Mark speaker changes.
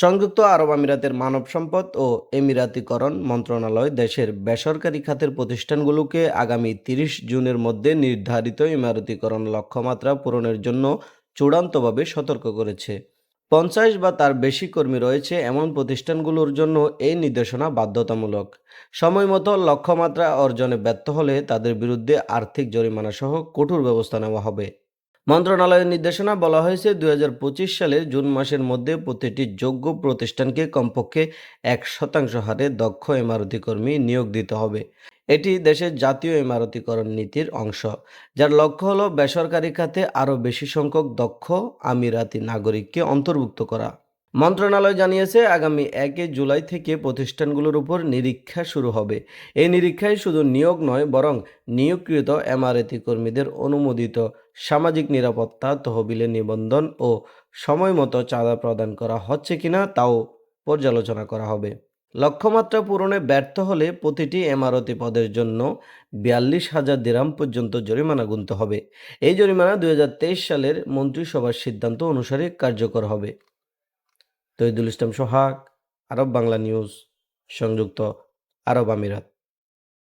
Speaker 1: সংযুক্ত আরব আমিরাতের মানব সম্পদ ও এমিরাতিকরণ মন্ত্রণালয় দেশের বেসরকারি খাতের প্রতিষ্ঠানগুলোকে আগামী তিরিশ জুনের মধ্যে নির্ধারিত ইমারতিকরণ লক্ষ্যমাত্রা পূরণের জন্য চূড়ান্তভাবে সতর্ক করেছে। পঞ্চাশ বা তার বেশি কর্মী রয়েছে এমন প্রতিষ্ঠানগুলোর জন্য এই নির্দেশনা বাধ্যতামূলক। সময়মতো লক্ষ্যমাত্রা অর্জনে ব্যর্থ হলে তাদের বিরুদ্ধে আর্থিক জরিমানা সহ কঠোর ব্যবস্থা নেওয়া হবে। মন্ত্রণালয়ের নির্দেশনা বলা হয়েছে, দুই হাজার পঁচিশ সালের জুন মাসের মধ্যে প্রতিটি যোগ্য প্রতিষ্ঠানকে কমপক্ষে এক শতাংশ হারে দক্ষ ইমারতি কর্মী নিয়োগ দিতে হবে। এটি দেশের জাতীয় ইমারতিকরণ নীতির অংশ, যার লক্ষ্য হলো বেসরকারি খাতে আরও বেশি সংখ্যক দক্ষ, আমিরাতি নাগরিককে অন্তর্ভুক্ত করা। মন্ত্রণালয় জানিয়েছে, আগামী একে জুলাই থেকে প্রতিষ্ঠানগুলোর উপর নিরীক্ষা শুরু হবে। এই নিরীক্ষায় শুধু নিয়োগ নয়, বরং নিয়োগকৃত এমআরএতি কর্মীদের অনুমোদিত সামাজিক নিরাপত্তা, তহবিলে নিবন্ধন ও সময়মতো চাঁদা প্রদান করা হচ্ছে কিনা তাও পর্যালোচনা করা হবে। লক্ষ্যমাত্রা পূরণে ব্যর্থ হলে প্রতিটি এমআরতি পদের জন্য বিয়াল্লিশ হাজার দিরাম পর্যন্ত জরিমানা গুনতে হবে। এই জরিমানা দুই হাজার তেইশ সালের মন্ত্রিসভার সিদ্ধান্ত অনুসারে কার্যকর হবে। তৈদুল ইসলাম সোহাগ, আরব বাংলা নিউজ, সংযুক্ত আরব আমিরাত।